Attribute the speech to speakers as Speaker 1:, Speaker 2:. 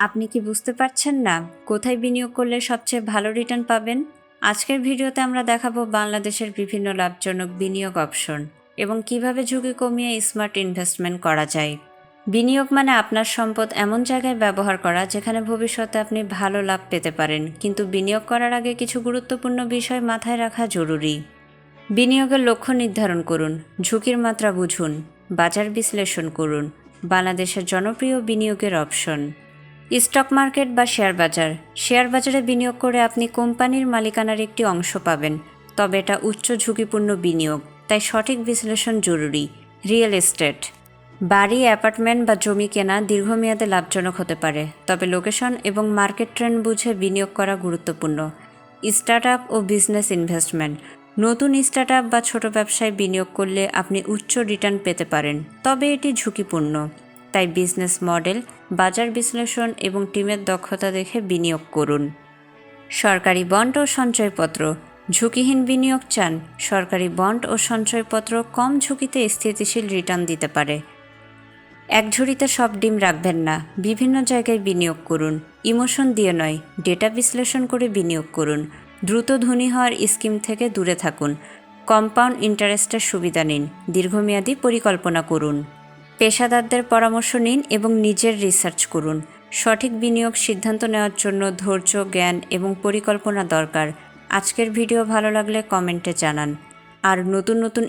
Speaker 1: আপনি কি বুঝতে পারছেন না? কোথায় বিনিয়োগ করলে সবচেয়ে ভালো রিটার্ন পাবেন? আজকের ভিডিওতে আমরা দেখাবো বাংলাদেশের বিভিন্ন লাভজনক বিনিয়োগ অপশন এবং কীভাবে ঝুঁকি কমিয়ে স্মার্ট ইনভেস্টমেন্ট করা যায়। বিনিয়োগ মানে আপনার সম্পদ এমন জায়গায় ব্যবহার করা যেখানে ভবিষ্যতে আপনি ভালো লাভ পেতে পারেন, কিন্তু বিনিয়োগ করার আগে কিছু গুরুত্বপূর্ণ বিষয় মাথায় রাখা জরুরি। বিনিয়োগের লক্ষ্য নির্ধারণ করুন, ঝুঁকির মাত্রা বুঝুন, বাজার বিশ্লেষণ করুন, বাংলাদেশের জনপ্রিয় বিনিয়োগের অপশন স্টক মার্কেট বা শেয়ার বাজার। শেয়ার বাজারে বিনিয়োগ করে আপনি কোম্পানির মালিকানার একটি অংশ পাবেন, তবে এটা উচ্চ ঝুঁকিপূর্ণ বিনিয়োগ, তাই সঠিক বিশ্লেষণ জরুরি। Real estate. বাড়ি, অ্যাপার্টমেন্ট বা জমি কেনা দীর্ঘমেয়াদে লাভজনক হতে পারে, তবে লোকেশন এবং মার্কেট ট্রেন্ড বুঝে বিনিয়োগ করা গুরুত্বপূর্ণ। স্টার্ট আপ ও বিজনেস ইনভেস্টমেন্ট। নতুন স্টার্ট আপ বা ছোট ব্যবসায় বিনিয়োগ করলে আপনি উচ্চ রিটার্ন পেতে পারেন, তবে এটি ঝুঁকিপূর্ণ। তাই বিজনেস মডেল, বাজার বিশ্লেষণ এবং টিমের দক্ষতা দেখে বিনিয়োগ করুন। সরকারি বন্ড ও সঞ্চয়পত্র। ঝুঁকিহীন বিনিয়োগ চান, সরকারি বন্ড ও সঞ্চয়পত্র কম ঝুঁকিতে স্থিতিশীল রিটার্ন দিতে পারে। এক ঝুড়িতে সব ডিম রাখবেন না, বিভিন্ন জায়গায় বিনিয়োগ করুন। ইমোশন দিয়ে নয়, ডেটা বিশ্লেষণ করে বিনিয়োগ করুন। দ্রুত ধনী হওয়ার স্কিম থেকে দূরে থাকুন। কম্পাউন্ড ইন্টারেস্টের সুবিধা নিন। দীর্ঘমেয়াদী পরিকল্পনা করুন। পেশাদারদের পরামর্শ নিন এবং নিজের রিসার্চ করুন। সঠিক বিনিয়োগ সিদ্ধান্ত নেওয়ার জন্য ধৈর্য, জ্ঞান এবং পরিকল্পনা দরকার। আজকের ভিডিও ভালো লাগলে কমেন্টে জানান। আর নতুন নতুন